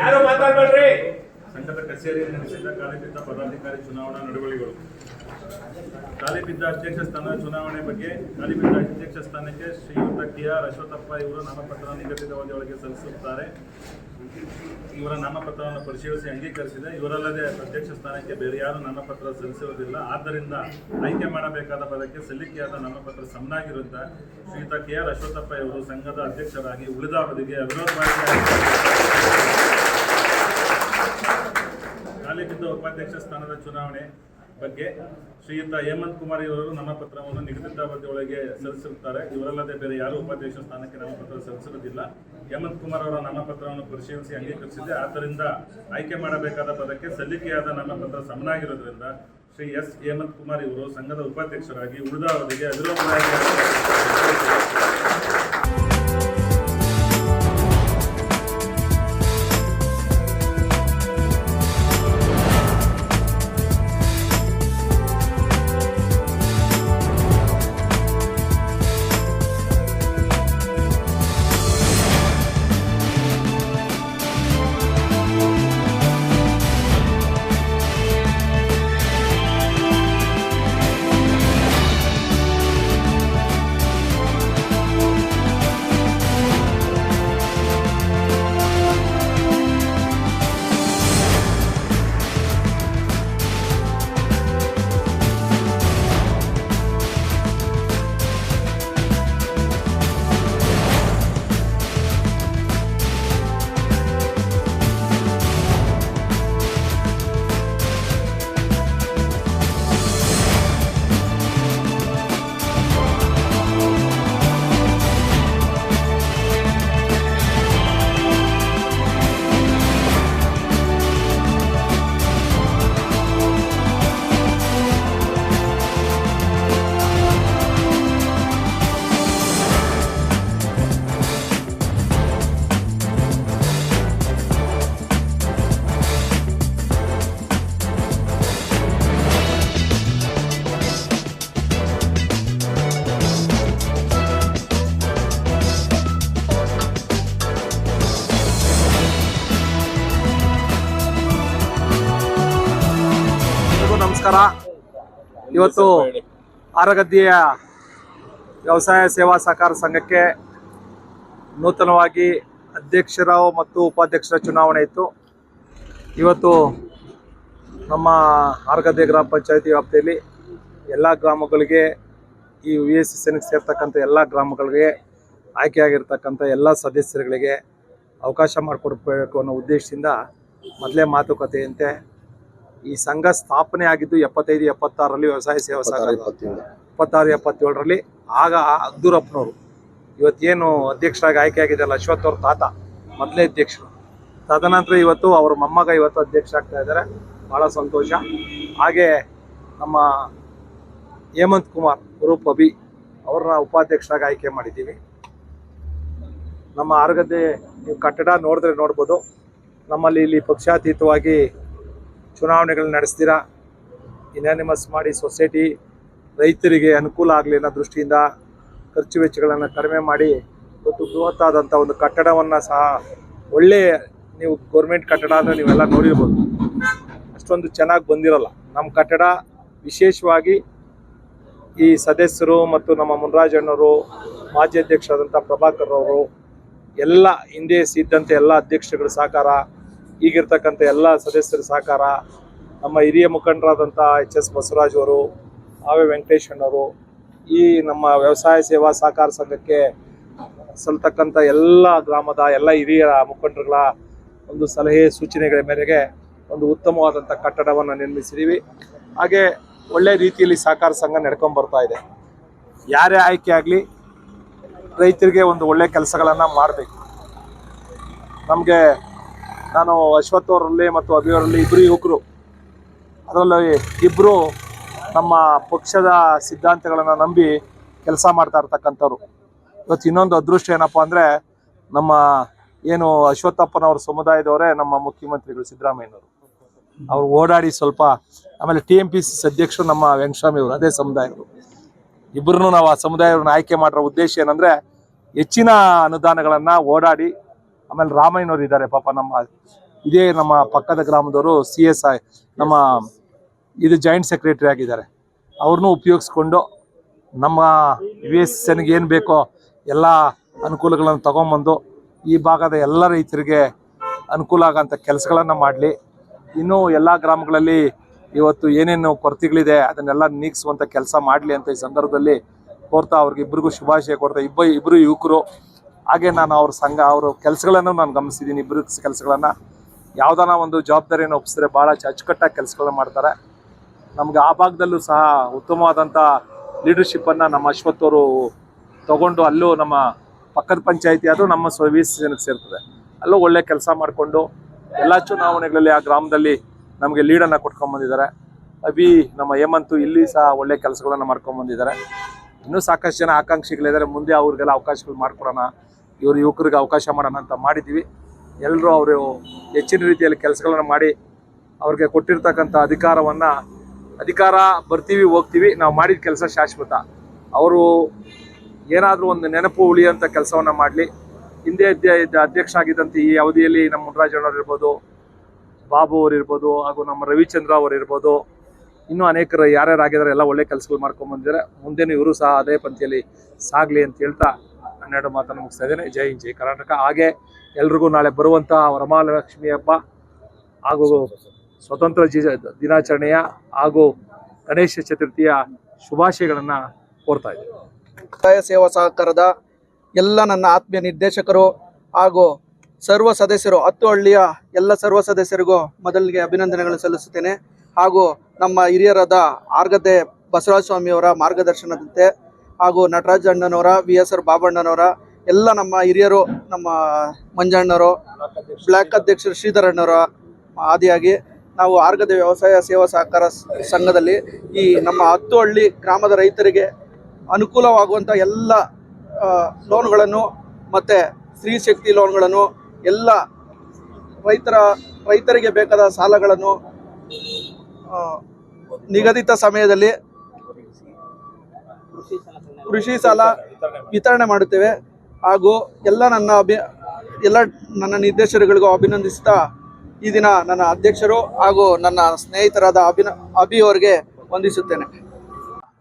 ಯಾರು ಮಾತಾಡ್ಬೇಡ್ರಿ? ಸಂಘದ ಕಚೇರಿಯಲ್ಲಿ ನಡೆಸಿದ ಕಾಲಿಬಿದ್ದ ಪದಾಧಿಕಾರಿ ಚುನಾವಣಾ ನಡವಳಿಗಳು. ಕಾಲಿಬಿದ್ದ ಅಧ್ಯಕ್ಷ ಸ್ಥಾನ ಚುನಾವಣೆ ಬಗ್ಗೆ ಕಾಲಿಬಿದ್ದ ಅಧ್ಯಕ್ಷ ಸ್ಥಾನಕ್ಕೆ ಶ್ರೀಯುತ ಕೆ ಆರ್ ಅಶ್ವಥಪ್ಪ ಇವರು ನಾಮಪತ್ರ ನಿಗದಿತ ಅವಧಿಯೊಳಗೆ ಸಲ್ಲಿಸುತ್ತಾರೆ. ಇವರ ನಾಮಪತ್ರವನ್ನು ಪರಿಶೀಲಿಸಿ ಅಂಗೀಕರಿಸಿದೆ. ಇವರಲ್ಲದೆ ಅಧ್ಯಕ್ಷ ಸ್ಥಾನಕ್ಕೆ ಬೇರೆ ಯಾರು ನಾಮಪತ್ರ ಸಲ್ಲಿಸುವುದಿಲ್ಲ. ಆದ್ದರಿಂದ ಆಯ್ಕೆ ಮಾಡಬೇಕಾದ ಪದಕ್ಕೆ ಸಲ್ಲಿಕೆಯಾದ ನಾಮಪತ್ರ ಸಮನಾಗಿರುತ್ತ ಶ್ರೀಯುತ ಕೆ ಆರ್ ಅಶ್ವಥಪ್ಪ ಇವರು ಸಂಘದ ಅಧ್ಯಕ್ಷರಾಗಿ ಉಳಿದ ಅವಧಿಗೆ ಅವಿರೋಧವಾಗಿ ಖಾಲಿ ಉಪಾಧ್ಯಕ್ಷ ಸ್ಥಾನದ ಚುನಾವಣೆ ಬಗ್ಗೆ ಶ್ರೀಯುತ ಹೇಮಂತ್ ಕುಮಾರ್ ಇವರು ನಾಮಪತ್ರವನ್ನು ನಿಗದಿತ ಅವಧಿಯೊಳಗೆ ಸಲ್ಲಿಸಿರುತ್ತಾರೆ. ಇವರಲ್ಲದೆ ಬೇರೆ ಯಾರು ಉಪಾಧ್ಯಕ್ಷ ಸ್ಥಾನಕ್ಕೆ ನಾಮಪತ್ರ ಸಲ್ಲಿಸಿರುವುದಿಲ್ಲ. ಹೇಮಂತ್ ಕುಮಾರ್ ಅವರ ನಾಮಪತ್ರವನ್ನು ಪರಿಶೀಲಿಸಿ ಅಂಗೀಕರಿಸಿದೆ ಆದ್ದರಿಂದ ಆಯ್ಕೆ ಮಾಡಬೇಕಾದ ಪದಕ್ಕೆ ಸಲ್ಲಿಕೆಯಾದ ನಾಮಪತ್ರ ಸಮನಾಗಿರುವುದರಿಂದ ಶ್ರೀ ಎಸ್ ಹೇಮಂತ್ ಕುಮಾರ್ ಇವರು ಸಂಘದ ಉಪಾಧ್ಯಕ್ಷರಾಗಿ ಉಳಿದ ಅವಧಿಗೆ ಅವಿರೋಧವಾಗಿ ನಮಸ್ಕಾರ. ಇವತ್ತು ಆರಗದ್ದಿಯ ವ್ಯವಸಾಯ ಸೇವಾ ಸಹಕಾರ ಸಂಘಕ್ಕೆ ನೂತನವಾಗಿ ಅಧ್ಯಕ್ಷರ ಮತ್ತು ಉಪಾಧ್ಯಕ್ಷರ ಚುನಾವಣೆ ಇತ್ತು. ಇವತ್ತು ನಮ್ಮ ಆರಗದ್ದೆ ಗ್ರಾಮ ಪಂಚಾಯತಿ ವ್ಯಾಪ್ತಿಯಲ್ಲಿ ಎಲ್ಲ ಗ್ರಾಮಗಳಿಗೆ ಈ ವಿ ಎಸ್ ಎನ್ಗೆ ಸೇರ್ತಕ್ಕಂಥ ಎಲ್ಲ ಗ್ರಾಮಗಳಿಗೆ ಆಯ್ಕೆಯಾಗಿರ್ತಕ್ಕಂಥ ಎಲ್ಲ ಸದಸ್ಯರುಗಳಿಗೆ ಅವಕಾಶ ಮಾಡಿಕೊಡ್ಬೇಕು ಅನ್ನೋ ಉದ್ದೇಶದಿಂದ ಮೊದಲೇ ಮಾತುಕತೆಯಂತೆ ಈ ಸಂಘ ಸ್ಥಾಪನೆ ಆಗಿದ್ದು ಎಪ್ಪತ್ತೈದು ಎಪ್ಪತ್ತಾರರಲ್ಲಿ ವ್ಯವಸಾಯ ಸೇವಾ ಸಹಕಾರ ಇಪ್ಪತ್ತಾರು ಎಪ್ಪತ್ತೇಳರಲ್ಲಿ ಆಗ ಅಗ್ದೂರಪ್ಪನವರು ಇವತ್ತೇನು ಅಧ್ಯಕ್ಷರಾಗಿ ಆಯ್ಕೆ ಆಗಿದ್ದಲ್ಲ ಅಶ್ವಥ್ ಅವ್ರ ತಾತ ಮೊದಲೇ ಅಧ್ಯಕ್ಷರು. ತದನಂತರ ಇವತ್ತು ಅವ್ರ ಮೊಮ್ಮಗ ಇವತ್ತು ಅಧ್ಯಕ್ಷ ಆಗ್ತಾ ಇದ್ದಾರೆ. ಬಹಳ ಸಂತೋಷ. ಹಾಗೆ ನಮ್ಮ ಹೇಮಂತ್ ಕುಮಾರ್ ರೂಪ್ ಅಭಿ ಅವ್ರನ್ನ ಉಪಾಧ್ಯಕ್ಷರಾಗಿ ಆಯ್ಕೆ ಮಾಡಿದ್ದೀವಿ. ನಮ್ಮ ಆರ್ಗದ್ದೆ ನೀವು ಕಟ್ಟಡ ನೋಡಿದ್ರೆ ನೋಡ್ಬೋದು. ನಮ್ಮಲ್ಲಿ ಇಲ್ಲಿ ಪಕ್ಷಾತೀತವಾಗಿ ಚುನಾವಣೆಗಳನ್ನ ನಡೆಸ್ತೀರಾ? ಇನಾನಿಮಸ್ ಮಾಡಿ ಸೊಸೈಟಿ ರೈತರಿಗೆ ಅನುಕೂಲ ಆಗಲಿ ಅನ್ನೋ ದೃಷ್ಟಿಯಿಂದ ಖರ್ಚು ವೆಚ್ಚಗಳನ್ನು ಕಡಿಮೆ ಮಾಡಿ ಇವತ್ತು ಬೃಹತ್ತಾದಂಥ ಒಂದು ಕಟ್ಟಡವನ್ನು ಸಹ ಒಳ್ಳೆಯ ನೀವು ಗೌರ್ಮೆಂಟ್ ಕಟ್ಟಡ ಅಂದರೆ ನೀವೆಲ್ಲ ನೋಡಿರ್ಬೋದು. ಅಷ್ಟೊಂದು ಚೆನ್ನಾಗಿ ಬಂದಿರಲ್ಲ. ನಮ್ಮ ಕಟ್ಟಡ ವಿಶೇಷವಾಗಿ ಈ ಸದಸ್ಯರು ಮತ್ತು ನಮ್ಮ ಮುನ್ರಾಜಣ್ಣವರು ಮಾಜಿ ಅಧ್ಯಕ್ಷರಾದಂಥ ಪ್ರಭಾಕರ್ ಅವರು ಎಲ್ಲ ಹಿಂದೆ ಸಿದ್ದಂತೆ ಎಲ್ಲ ಅಧ್ಯಕ್ಷರುಗಳ ಸಹಕಾರ ಈಗಿರ್ತಕ್ಕಂಥ ಎಲ್ಲ ಸದಸ್ಯರ ಸಹಕಾರ, ನಮ್ಮ ಹಿರಿಯ ಮುಖಂಡರಾದಂಥ ಎಚ್ ಎಸ್ ಬಸವರಾಜ್ ಅವರು ಆವೆ ವೆಂಕಟೇಶಣ್ಣವರು ಈ ನಮ್ಮ ವ್ಯವಸಾಯ ಸೇವಾ ಸಹಕಾರ ಸಂಘಕ್ಕೆ ಸಲ್ತಕ್ಕಂಥ ಎಲ್ಲ ಗ್ರಾಮದ, ಎಲ್ಲ ಹಿರಿಯ ಮುಖಂಡರುಗಳ ಒಂದು ಸಲಹೆ ಸೂಚನೆಗಳ ಮೇರೆಗೆ ಒಂದು ಉತ್ತಮವಾದಂಥ ಕಟ್ಟಡವನ್ನು ನಿರ್ಮಿಸಿದ್ದೀವಿ. ಹಾಗೆ ಒಳ್ಳೆ ರೀತಿಯಲ್ಲಿ ಸಹಕಾರ ಸಂಘ ನಡ್ಕೊಂಡು ಬರ್ತಾ ಇದೆ. ಯಾರೇ ಆಯ್ಕೆ ಆಗಲಿ ರೈತರಿಗೆ ಒಂದು ಒಳ್ಳೆ ಕೆಲಸಗಳನ್ನು ಮಾಡಬೇಕು. ನಮಗೆ ನಾನು ಅಶ್ವಥ್ ಅವರಲ್ಲಿ ಮತ್ತು ಅಭಿಯವರಲ್ಲಿ ಇಬ್ಬರು ಯುವಕರು. ಅದರಲ್ಲಿ ಇಬ್ಬರು ನಮ್ಮ ಪಕ್ಷದ ಸಿದ್ಧಾಂತಗಳನ್ನು ನಂಬಿ ಕೆಲಸ ಮಾಡ್ತಾ ಇರ್ತಕ್ಕಂಥವ್ರು. ಇವತ್ತು ಇನ್ನೊಂದು ಅದೃಷ್ಟ ಏನಪ್ಪ ಅಂದರೆ ನಮ್ಮ ಏನು ಅಶ್ವತ್ಥಪ್ಪನವ್ರ ಸಮುದಾಯದವರೇ ನಮ್ಮ ಮುಖ್ಯಮಂತ್ರಿಗಳು ಸಿದ್ದರಾಮಯ್ಯನವರು. ಅವ್ರು ಓಡಾಡಿ ಸ್ವಲ್ಪ ಆಮೇಲೆ ಟಿ ಎಂ ಪಿ ಸಿ ಅಧ್ಯಕ್ಷರು ನಮ್ಮ ವೆಂಕಟಸ್ವಾಮಿ ಅವರು, ಅದೇ ಸಮುದಾಯದವರು ಇಬ್ಬರನ್ನು ನಾವು ಆ ಸಮುದಾಯವ್ರನ್ನ ಆಯ್ಕೆ ಮಾಡಿರೋ ಉದ್ದೇಶ ಏನಂದರೆ ಹೆಚ್ಚಿನ ಅನುದಾನಗಳನ್ನು ಓಡಾಡಿ ಆಮೇಲೆ ರಾಮಯ್ಯನವ್ರು ಇದ್ದಾರೆ, ಪಾಪ ನಮ್ಮ ಇದೇ ನಮ್ಮ ಪಕ್ಕದ ಗ್ರಾಮದವರು ಸಿ ಎಸ್ ಐ ನಮ್ಮ ಇದು ಜಾಯಿಂಟ್ ಸೆಕ್ರೆಟರಿ ಆಗಿದ್ದಾರೆ. ಅವ್ರನ್ನೂ ಉಪಯೋಗಿಸ್ಕೊಂಡು ನಮ್ಮ ವಿ ಎಸ್ ಎನ್ಗೆ ಏನು ಬೇಕೋ ಎಲ್ಲ ಅನುಕೂಲಗಳನ್ನು ತಗೊಂಬಂದು ಈ ಭಾಗದ ಎಲ್ಲ ರೈತರಿಗೆ ಅನುಕೂಲ ಆಗೋಂಥ ಕೆಲಸಗಳನ್ನು ಮಾಡಲಿ. ಇನ್ನೂ ಎಲ್ಲ ಗ್ರಾಮಗಳಲ್ಲಿ ಇವತ್ತು ಏನೇನು ಕೊರತೆಗಳಿದೆ, ಅದನ್ನೆಲ್ಲ ನೀಗಿಸುವಂಥ ಕೆಲಸ ಮಾಡಲಿ ಅಂತ ಈ ಸಂದರ್ಭದಲ್ಲಿ ಕೋರ್ತಾ ಅವ್ರಿಗೆ ಇಬ್ಬರಿಗೂ ಶುಭಾಶಯ ಕೊಡ್ತಾ, ಇಬ್ಬ ಇಬ್ಬರು ಯುವಕರು ಹಾಗೆ ನಾನು ಅವ್ರ ಸಂಘ, ಅವ್ರ ಕೆಲಸಗಳನ್ನು ನಾನು ಗಮನಿಸಿದ್ದೀನಿ. ಇಬ್ಬರು ಕೆಲಸಗಳನ್ನು ಯಾವ್ದಾನ ಒಂದು ಜವಾಬ್ದಾರಿಯನ್ನು ಒಪ್ಪಿಸಿದ್ರೆ ಭಾಳ ಅಚ್ಚುಕಟ್ಟಾಗಿ ಕೆಲಸಗಳನ್ನ ಮಾಡ್ತಾರೆ. ನಮ್ಗೆ ಆ ಭಾಗದಲ್ಲೂ ಸಹ ಉತ್ತಮವಾದಂಥ ಲೀಡರ್ಶಿಪ್ಪನ್ನು ನಮ್ಮ ಅಶ್ವಥ್ ಅವರು ತಗೊಂಡು ಅಲ್ಲೂ ನಮ್ಮ ಪಕ್ಕದ ಪಂಚಾಯಿತಿ ಅದು ನಮ್ಮ ಸರ್ವಿಸ್ ಜನಕ್ಕೆ ಸೇರ್ತದೆ. ಅಲ್ಲೂ ಒಳ್ಳೆ ಕೆಲಸ ಮಾಡಿಕೊಂಡು ಎಲ್ಲ ಚುನಾವಣೆಗಳಲ್ಲಿ ಆ ಗ್ರಾಮದಲ್ಲಿ ನಮಗೆ ಲೀಡನ್ನು ಕೊಟ್ಕೊಂಡ್ಬಂದಿದ್ದಾರೆ ಅಭಿ, ನಮ್ಮ ಹೇಮಂತು ಇಲ್ಲಿ ಸಹ ಒಳ್ಳೆ ಕೆಲಸಗಳನ್ನು ಮಾಡ್ಕೊಂಡ್ಬಂದಿದ್ದಾರೆ ಇನ್ನೂ ಸಾಕಷ್ಟು ಜನ ಆಕಾಂಕ್ಷಿಗಳಿದ್ದಾರೆ. ಮುಂದೆ ಅವ್ರಿಗೆಲ್ಲ ಅವಕಾಶಗಳು ಮಾಡ್ಕೊಡೋಣ. ಇವರು ಯುವಕರಿಗೆ ಅವಕಾಶ ಮಾಡೋಣ ಅಂತ ಮಾಡಿದ್ದೀವಿ. ಎಲ್ಲರೂ ಅವರು ಹೆಚ್ಚಿನ ರೀತಿಯಲ್ಲಿ ಕೆಲಸಗಳನ್ನು ಮಾಡಿ ಅವ್ರಿಗೆ ಕೊಟ್ಟಿರ್ತಕ್ಕಂಥ ಅಧಿಕಾರವನ್ನು ಅಧಿಕಾರ ಬರ್ತೀವಿ, ಹೋಗ್ತೀವಿ. ನಾವು ಮಾಡಿದ ಕೆಲಸ ಶಾಶ್ವತ. ಅವರು ಏನಾದರೂ ಒಂದು ನೆನಪು ಉಳಿಯುವಂಥ ಕೆಲಸವನ್ನು ಮಾಡಲಿ. ಹಿಂದೆ ಅಧ್ಯಕ್ಷ ಆಗಿದ್ದಂಥ ಈ ಅವಧಿಯಲ್ಲಿ ನಮ್ಮ ಮುನ್ರಾಜಣ್ಣವ್ರು ಇರ್ಬೋದು, ಬಾಬು ಅವರು ಇರ್ಬೋದು, ಹಾಗೂ ನಮ್ಮ ರವಿಚಂದ್ರ ಅವರು ಇರ್ಬೋದು. ಇನ್ನೂ ಅನೇಕರು ಯಾರ್ಯಾರು ಆಗಿದ್ದಾರೆ ಎಲ್ಲ ಒಳ್ಳೆ ಕೆಲಸಗಳು ಮಾಡ್ಕೊಂಡು ಬಂದಿದ್ದಾರೆ ಮುಂದೆನೂ ಇವರು ಸಹ ಅದೇ ಪಂಥಿಯಲ್ಲಿ ಸಾಗಲಿ ಅಂತ ಹೇಳ್ತಾ ಹನ್ನೆರಡು ಮಾತನ್ನು ಮುಗಿಸ್ತಾ ಇದ್ದೇನೆ. ಜೈ ಜೈ ಕರ್ನಾಟಕ. ಹಾಗೆ ಎಲ್ರಿಗೂ ನಾಳೆ ಬರುವಂತಹ ವರಮಹಾಲಕ್ಷ್ಮಿ ಹಬ್ಬ ಹಾಗೂ ಸ್ವತಂತ್ರ ಜಿ ದಿನಾಚರಣೆಯ ಹಾಗೂ ಗಣೇಶ ಚತುರ್ಥಿಯ ಶುಭಾಶಯಗಳನ್ನು ಕೋರ್ತಾ ಇದ್ದೇನೆ. ಸೇವಾ ಸಹಕಾರದ ಎಲ್ಲ ನನ್ನ ಆತ್ಮೀಯ ನಿರ್ದೇಶಕರು ಹಾಗೂ ಸರ್ವ ಸದಸ್ಯರು, ಹತ್ತು ಹಳ್ಳಿಯ ಎಲ್ಲ ಸರ್ವ ಸದಸ್ಯರಿಗೂ ಮೊದಲಿಗೆ ಅಭಿನಂದನೆಗಳನ್ನು ಸಲ್ಲಿಸುತ್ತೇನೆ ಹಾಗೂ ನಮ್ಮ ಹಿರಿಯರಾದ ಆರ್ಗದ್ದೆ ಬಸವರಾಜ ಸ್ವಾಮಿಯವರ ಮಾರ್ಗದರ್ಶನದಂತೆ ಹಾಗೂ ನಟರಾಜ ಅಣ್ಣನವರ ವಿ ಎಸ್ ಆರ್ ಬಾಬಣ್ಣನವರ, ಎಲ್ಲ ನಮ್ಮ ಹಿರಿಯರು, ನಮ್ಮ ಮಂಜಣ್ಣರು ಬ್ಲ್ಯಾಕ್ ಅಧ್ಯಕ್ಷರು ಶ್ರೀಧರ್ ಅಣ್ಣವರ ಆದಿಯಾಗಿ ನಾವು ಆರ್ಗದ ವ್ಯವಸಾಯ ಸೇವಾ ಸಹಕಾರ ಸಂಘದಲ್ಲಿ ಈ ನಮ್ಮ ಹತ್ತು ಹಳ್ಳಿ ಗ್ರಾಮದ ರೈತರಿಗೆ ಅನುಕೂಲವಾಗುವಂಥ ಎಲ್ಲ ಲೋನ್ಗಳನ್ನು ಮತ್ತು ಸ್ತ್ರೀ ಶಕ್ತಿ ಲೋನ್ಗಳನ್ನು ಎಲ್ಲ ರೈತರ, ರೈತರಿಗೆ ಬೇಕಾದ ಸಾಲಗಳನ್ನು ನಿಗದಿತ ಸಮಯದಲ್ಲಿ ಕೃಷಿ ಸಾಲ ವಿತರಣೆ ಮಾಡುತ್ತೇವೆ. ಹಾಗೂ ಎಲ್ಲ ನನ್ನ ಅಭಿ, ಎಲ್ಲ ನನ್ನ ನಿರ್ದೇಶಕರುಗಳಿಗೂ ಅಭಿನಂದಿಸ್ತಾ ಈ ದಿನ ನನ್ನ ಅಧ್ಯಕ್ಷರು ಹಾಗೂ ನನ್ನ ಸ್ನೇಹಿತರಾದ ಅಭಿನ, ಅಭಿ ಅವರಿಗೆ ವಂದಿಸುತ್ತೇನೆ.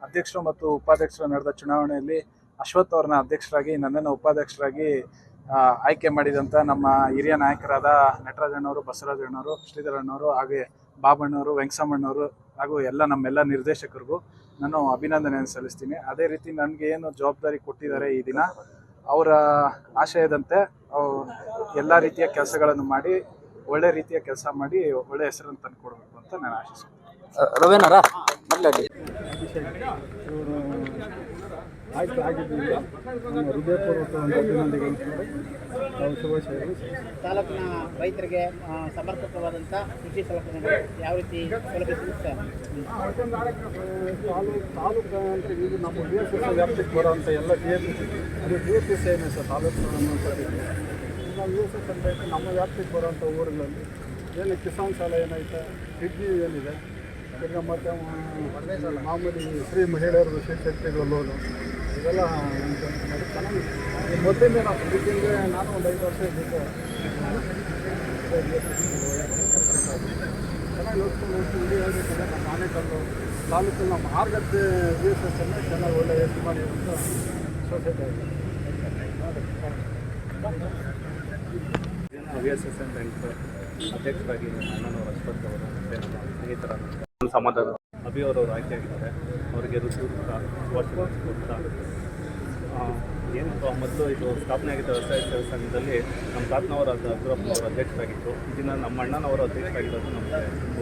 ಅಧ್ಯಕ್ಷರು ಮತ್ತು ಉಪಾಧ್ಯಕ್ಷರು ನಡೆದ ಚುನಾವಣೆಯಲ್ಲಿ ಅಶ್ವಥ್ ಅವ್ರನ್ನ ಅಧ್ಯಕ್ಷರಾಗಿ, ನನ್ನನ್ನು ಉಪಾಧ್ಯಕ್ಷರಾಗಿ ಆಯ್ಕೆ ಮಾಡಿದಂಥ ನಮ್ಮ ಹಿರಿಯ ನಾಯಕರಾದ ನಟರಾಜಣ್ಣವರು, ಬಸವರಾಜಣ್ಣವರು, ಶ್ರೀಧರಣ್ಣವರು, ಹಾಗೆ ಬಾಬಣ್ಣವರು, ವೆಂಕಸಮ್ಮಣ್ಣವರು ಹಾಗೂ ಎಲ್ಲ ನಮ್ಮೆಲ್ಲ ನಿರ್ದೇಶಕರಿಗೂ ನಾನು ಅಭಿನಂದನೆಯನ್ನು ಸಲ್ಲಿಸ್ತೀನಿ. ಅದೇ ರೀತಿ ನನಗೆ ಏನು ಜವಾಬ್ದಾರಿ ಕೊಟ್ಟಿದ್ದಾರೆ ಈ ದಿನ ಅವರ ಆಶಯದಂತೆ ಎಲ್ಲ ರೀತಿಯ ಕೆಲಸಗಳನ್ನು ಮಾಡಿ ಒಳ್ಳೆ ರೀತಿಯ ಕೆಲಸ ಮಾಡಿ ಒಳ್ಳೆ ಹೆಸರನ್ನು ತಂದು ಕೊಡಬೇಕು ಅಂತ ನಾನು ಆಶಿಸ್ತೀನಿ. ಆಯ್ತು ಆಗಿದ್ದರಿಂದ ನಮ್ಮ ಹೃದಯಪೂರ್ವಕ ಒಂದು ಅಭಿನಂದನೆಗಳು. ನಾವು ಶುಭಾಶಯಗಳು. ತಾಲೂಕಿನ ರೈತರಿಗೆ ಸಮರ್ಪಕವಾದಂಥ ಕೃಷಿ ಸಲಕರಣೆಗಳು ಯಾವ ರೀತಿ ಸೌಲಭ್ಯ ಸಿಗುತ್ತೆ? ತಾಲೂಕು ತಾಲೂಕು ಅಂದರೆ ಈಗ ನಮ್ಮ ಡಿ ಎಸ್ ಎಸ್ ವ್ಯಾಪ್ತಿಗೆ ಬರೋಂಥ ಎಲ್ಲ ಡಿ ಎಸ್ ಅದು ಡಿ ಎಸ್ ಎಸ್ ಏನೇ ಸರ್ ತಾಲೂಕು ಕೊಟ್ಟಿದ್ದೀವಿ ನಾವು ಡಿ ಎಸ್ ಎಸ್ ಅಂತ ನಮ್ಮ ವ್ಯಾಪ್ತಿಗೆ ಬರುವಂಥ ಊರುಗಳಲ್ಲಿ ಏನು ಕಿಸಾನ್ ಸಾಲ ಏನೈತೆ ಕಿಡ್ನಿ ಏನಿದೆ ತಿರ್ಗ ಮತ್ತು ಮಾಮೂಲಿ ಸ್ತ್ರೀ ಮಹಿಳೆಯರದು ಶಕ್ತಿಗಳ ಲೋನು ಮಾಡಿ ಚೆನ್ನಾಗಿ ಮೊದಲಿಂದ ನಾವು ಇದಕ್ಕೆ ನಾನು ಒಂದು ಐದು ವರ್ಷ ಇದ್ದಿದ್ದು. ಚೆನ್ನಾಗಿ ನೋಡ್ಕೊಂಡು ಹೋಗ್ತೀವಿ ಹೇಳಬೇಕಂದ್ರೆ ಹೇಳ್ಬೇಕಂದ್ರೆ ನಮ್ಮ ಆನೆಕಲ್ಲು ತಾಲೂಕು ನಮ್ಮ ಆರ್ಗತ್ತೆ ವಿ ಎಸ್ ಎಸ್ ಅನ್ನು ಚೆನ್ನಾಗಿ ಒಳ್ಳೆ ಮಾಡಿ ಅಂತ ಸೊಸೈಟಿ ಆಗಿದೆ. V S S N bank ಅಧ್ಯಕ್ಷರಾಗಿ ಅಣ್ಣನವರು ಅಶ್ವಥ್ ಅವರು ಮತ್ತು ನಮ್ಮ ಸ್ನೇಹಿತರಾದ ಸಮಾಧಾನ. ಆಯ್ಕೆ ಆಯ್ಕೆಯಾಗಿದ್ದಾರೆ ಅವರಿಗೆ ಶುಭಾಶಯಗಳನ್ನು ಕೊಡ್ತಾ ಆ, ಏನು ಮೊದಲು ಇದು ಸ್ಥಾಪನೆ ಆಗಿದ್ದ ವ್ಯವಸಾಯ ಸಂಘದಲ್ಲಿ ನಮ್ಮ ತಾತನವರ ಗುರಪ್ಪನವರ ಅಧ್ಯಕ್ಷರಾಗಿತ್ತು. ಇದನ್ನು ನಮ್ಮ ಅಣ್ಣನವರು ಅಧ್ಯಕ್ಷರಾಗಿರೋದು ನಮಗೆ ತುಂಬ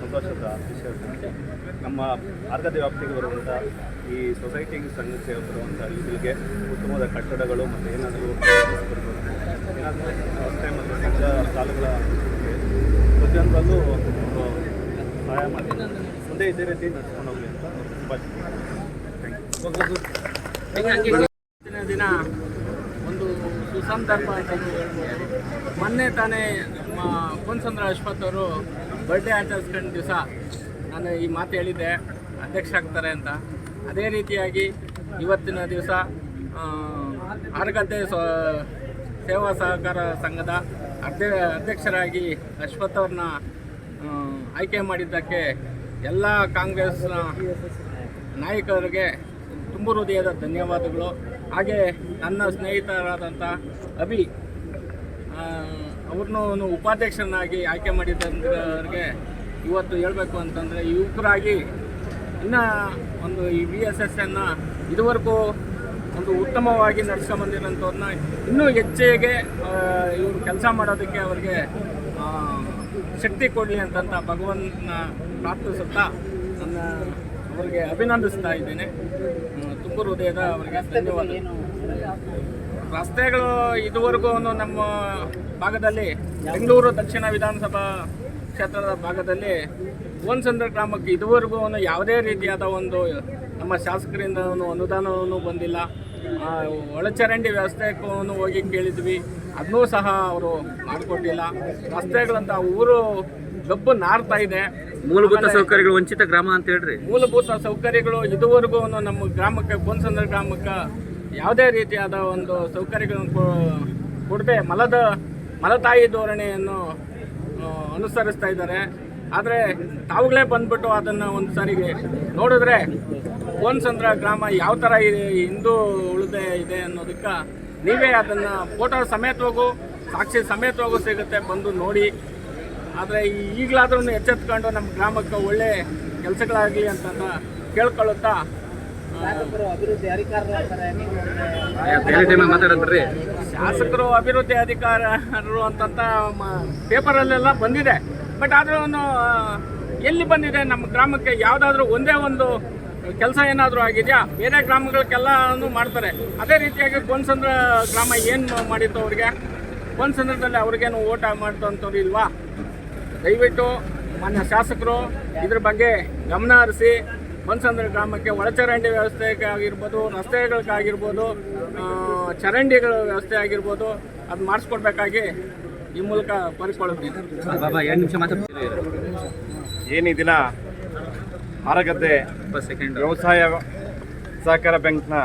ಸಂತೋಷದ ವಿಷಯ ನಮ್ಮ ಆರ್ಗದ ವ್ಯಾಪ್ತಿಗೆ ಬರುವಂಥ ಈ ಸೊಸೈಟಿಗೆ ಸಂಘಕ್ಕೆ ಬರುವಂಥ ಇದಕ್ಕೆ ಉತ್ತಮವಾದ ಕಟ್ಟಡಗಳು ಮತ್ತು ಏನಾದರೂ ಏನಾದರೂ ವ್ಯವಸ್ಥೆ ಮತ್ತು ಸಂಘ ಸಾಲುಗಳ ಪ್ರತಿಯೊಂದರಲ್ಲೂ ಅವರು ಸಹಾಯ ಮಾಡಿ ಮುಂದೆ ಇದೇ ರೀತಿ ಅಂತ ಇವತ್ತಿನ ದಿನ ಒಂದು ಸುಸಂದರ್ಭ ಅಂತ ಮೊನ್ನೆ ತಾನೇ ನಮ್ಮ ಕುನ್ಸಂದ್ರ ಅಶ್ವಥ್ ಅವರು ಬರ್ಡೇ ಆಚರಿಸ್ಕೊಂಡು ದಿವಸ ನಾನು ಈ ಮಾತು ಹೇಳಿದ್ದೆ, ಅಧ್ಯಕ್ಷ ಆಗ್ತಾರೆ ಅಂತ. ಅದೇ ರೀತಿಯಾಗಿ ಇವತ್ತಿನ ದಿವಸ ಆರ್ಗದ್ದೆ ಸ್ವ, ಸೇವಾ ಸಹಕಾರ ಸಂಘದ ಅಧ್ಯ ಅಧ್ಯಕ್ಷರಾಗಿ ಅಶ್ವಥ್ ಅವ್ರನ್ನ ಆಯ್ಕೆ ಮಾಡಿದ್ದಕ್ಕೆ ಎಲ್ಲ ಕಾಂಗ್ರೆಸ್ನ ನಾಯಕರಿಗೆ ತುಂಬ ಹೃದಯದ ಧನ್ಯವಾದಗಳು. ಹಾಗೆ ನನ್ನ ಸ್ನೇಹಿತರಾದಂಥ ಅಭಿ ಅವ್ರನ್ನೂ ಉಪಾಧ್ಯಕ್ಷರನ್ನಾಗಿ ಆಯ್ಕೆ ಮಾಡಿದ್ದವ್ರಿಗೆ ಇವತ್ತು ಹೇಳಬೇಕು ಅಂತಂದರೆ ಯುವಕರಾಗಿ ಇನ್ನು ಒಂದು ಈ ವಿ ಎಸ್ ಎಸ್ ಅನ್ನು ಇದುವರೆಗೂ ಒಂದು ಉತ್ತಮವಾಗಿ ನಡೆಸ್ಕೊಂಬಂದಿರೋಂಥವ್ರನ್ನ ಇನ್ನೂ ಹೆಚ್ಚಿಗೆ ಇವರು ಕೆಲಸ ಮಾಡೋದಕ್ಕೆ ಅವ್ರಿಗೆ ಶಕ್ತಿ ಕೊಡಲಿ ಅಂತಂತ ಭಗವನ್ನ ಪ್ರಾರ್ಥಿಸುತ್ತಾ ನನ್ನ ಅವರಿಗೆ ಅಭಿನಂದಿಸ್ತಾ ಇದ್ದೇನೆ. ತುಂಬ ಹೃದಯದ ಅವರಿಗೆ ಧನ್ಯವಾದ ರಸ್ತೆಗಳು ಇದುವರೆಗೂ ನಮ್ಮ ಭಾಗದಲ್ಲಿ ಬೆಂಗಳೂರು ದಕ್ಷಿಣ ವಿಧಾನಸಭಾ ಕ್ಷೇತ್ರದ ಭಾಗದಲ್ಲಿ ಓನ್ಸಂದ್ರ ಗ್ರಾಮಕ್ಕೆ ಇದುವರೆಗೂ ಯಾವುದೇ ರೀತಿಯಾದ ಒಂದು ನಮ್ಮ ಶಾಸಕರಿಂದ ಅನುದಾನವೂ ಬಂದಿಲ್ಲ. ಒಳಚರಂಡಿ ವ್ಯವಸ್ಥೆಗೂ ಹೋಗಿ ಕೇಳಿದ್ವಿ. ಅದನ್ನೂ ಸಹ ಅವರು ಮಾಡಿಕೊಟ್ಟಿಲ್ಲ. ರಸ್ತೆಗಳಂತ ಊರು ಗಬ್ಬು ನಾರ್ತಾ ಇದೆ. ಮೂಲಭೂತ ಸೌಕರ್ಯಗಳು ವಂಚಿತ ಗ್ರಾಮ ಅಂತ ಹೇಳ್ರಿ. ಮೂಲಭೂತ ಸೌಕರ್ಯಗಳು ಇದುವರೆಗೂ ನಮ್ಮ ಗ್ರಾಮಕ್ಕೆ ಬೋನ್ಸಂದ್ರ ಗ್ರಾಮಕ್ಕೆ ಯಾವುದೇ ರೀತಿಯಾದ ಒಂದು ಸೌಕರ್ಯಗಳನ್ನು ಕೊಡದೆ ಮಲದ ಮಲತಾಯಿ ಧೋರಣೆಯನ್ನು ಅನುಸರಿಸ್ತಾ ಇದ್ದಾರೆ. ಆದರೆ ತಾವುಗಳೇ ಬಂದ್ಬಿಟ್ಟು ಅದನ್ನು ಒಂದು ಸಾರಿಗೆ ನೋಡಿದ್ರೆ ಬೋನ್ಸಂದ್ರ ಗ್ರಾಮ ಯಾವ ಥರ ಇದೆ ಹಿಂದೂ ಉಳಿದೆ ಇದೆ ಅನ್ನೋದಕ್ಕೆ ನೀವೇ ಅದನ್ನು ಫೋಟೋ ಸಮೇತವಾಗೂ ಸಾಕ್ಷಿ ಸಮೇತವಾಗೂ ಸಿಗುತ್ತೆ ಬಂದು ನೋಡಿ. ಆದರೆ ಈಗಲಾದ್ರೂ ಎಚ್ಚೆತ್ಕೊಂಡು ನಮ್ಮ ಗ್ರಾಮಕ್ಕೆ ಒಳ್ಳೆ ಕೆಲಸಗಳಾಗಲಿ ಅಂತ ಕೇಳ್ಕೊಳ್ಳುತ್ತಾ? ಶಾಸಕರು ಅಭಿವೃದ್ಧಿ ಅಧಿಕಾರರು ಅಂತಂತ ಪೇಪರಲ್ಲೆಲ್ಲ ಬಂದಿದೆ. ಬಟ್ ಆದ್ರೂ ಎಲ್ಲಿ ಬಂದಿದೆ ನಮ್ಮ ಗ್ರಾಮಕ್ಕೆ? ಯಾವುದಾದ್ರೂ ಒಂದೇ ಒಂದು ಕೆಲಸ ಏನಾದರೂ ಆಗಿದೆಯಾ? ಬೇರೆ ಗ್ರಾಮಗಳಿಗೆಲ್ಲನೂ ಮಾಡ್ತಾರೆ. ಅದೇ ರೀತಿಯಾಗಿ ಕೋನ್ಸಂದ್ರ ಗ್ರಾಮ ಏನು ಮಾಡಿತ್ತು ಅವ್ರಿಗೆ? ಕೋನ್ಸಂದ್ರದಲ್ಲಿ ಅವ್ರಿಗೇನು ಓಟ ಮಾಡ್ತು ಅಂತವ್ರು ಇಲ್ವಾ? ದಯವಿಟ್ಟು ಮಾನ್ಯ ಶಾಸಕರು ಇದ್ರ ಬಗ್ಗೆ ಗಮನ ಹರಿಸಿ ಕೋನ್ಸಂದ್ರ ಗ್ರಾಮಕ್ಕೆ ಒಳಚರಂಡಿ ವ್ಯವಸ್ಥೆಗೆ ಆಗಿರ್ಬೋದು ರಸ್ತೆಗಳಿಗಾಗಿರ್ಬೋದು ಚರಂಡಿಗಳ ವ್ಯವಸ್ಥೆ ಆಗಿರ್ಬೋದು ಅದು ಮಾಡಿಸ್ಕೊಡ್ಬೇಕಾಗಿ ಈ ಮೂಲಕ ಕೋರಿಕೊಳ್ಳುತ್ತೀನಿ ಬಾಬಾ ಸೆಕೆಂಡ್ ವ್ಯವಸಾಯ ಸಹಕಾರ ಬ್ಯಾಂಕ್ನ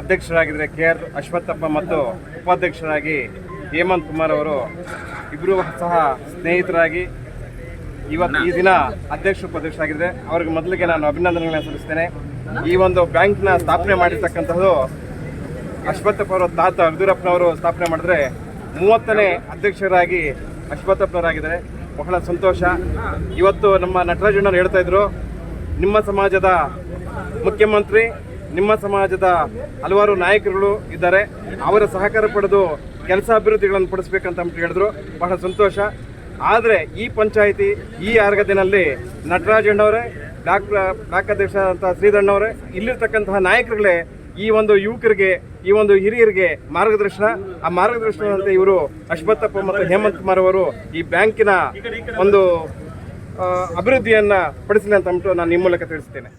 ಅಧ್ಯಕ್ಷರಾಗಿದ್ದರೆ ಕೆ ಆರ್ ಅಶ್ವತ್ಥಪ್ಪ ಮತ್ತು ಉಪಾಧ್ಯಕ್ಷರಾಗಿ ಹೇಮಂತ್ ಕುಮಾರ್ ಅವರು ಇಬ್ಬರು ಸಹ ಸ್ನೇಹಿತರಾಗಿ ಇವತ್ತು ಈ ದಿನ ಅಧ್ಯಕ್ಷ ಉಪಾಧ್ಯಕ್ಷರಾಗಿದ್ದರೆ ಅವ್ರಿಗೆ ಮೊದಲಿಗೆ ನಾನು ಅಭಿನಂದನೆಗಳನ್ನು ಸಲ್ಲಿಸ್ತೇನೆ. ಈ ಒಂದು ಬ್ಯಾಂಕ್ನ ಸ್ಥಾಪನೆ ಮಾಡಿರ್ತಕ್ಕಂಥದ್ದು ಅಶ್ವತ್ಥಪ್ಪ ಅವರ ತಾತ ಯಡಿಯೂರಪ್ಪನವರು ಸ್ಥಾಪನೆ ಮಾಡಿದ್ರೆ ಮೂವತ್ತನೇ ಅಧ್ಯಕ್ಷರಾಗಿ ಅಶ್ವತ್ಥಪ್ಪನವರಾಗಿದ್ದಾರೆ ಬಹಳ ಸಂತೋಷ. ಇವತ್ತು ನಮ್ಮ ನಟರಾಜಣ್ಣವ್ರು ಹೇಳ್ತಾ ಇದ್ರು, ನಿಮ್ಮ ಸಮಾಜದ ಮುಖ್ಯಮಂತ್ರಿ, ನಿಮ್ಮ ಸಮಾಜದ ಹಲವಾರು ನಾಯಕರುಗಳು ಇದ್ದಾರೆ. ಅವರ ಸಹಕಾರ ಪಡೆದು ಕೆಲಸ ಅಭಿವೃದ್ಧಿಗಳನ್ನು ಪಡಿಸ್ಬೇಕಂತ ಹೇಳಿದ್ರು. ಬಹಳ ಸಂತೋಷ. ಆದರೆ ಈ ಪಂಚಾಯಿತಿ, ಈ ಆರ್ಗದಿನಲ್ಲಿ ನಟರಾಜಣ್ಣವರೇ ಡಾಕ್ಟರ್ ಡಾಕ್ ಅಧ್ಯಕ್ಷ ಶ್ರೀಧಣ್ಣವರೇ ಇಲ್ಲಿರ್ತಕ್ಕಂತಹ ನಾಯಕರುಗಳೇ ಈ ಒಂದು ಯುವಕರಿಗೆ, ಈ ಒಂದು ಹಿರಿಯರಿಗೆ ಮಾರ್ಗದರ್ಶನ, ಆ ಮಾರ್ಗದರ್ಶನದಂತೆ ಇವರು ಅಶ್ವತ್ಥಪ್ಪ ಮತ್ತು ಹೇಮಂತ್ ಕುಮಾರ್ ಅವರು ಈ ಬ್ಯಾಂಕಿನ ಒಂದು ಅಭಿವೃದ್ಧಿಯನ್ನು ಪಡಿಸಲಿ ಅಂತ ನಾನು ನಿಮ್ಮ ಮೂಲಕ ತಿಳಿಸ್ತೇನೆ.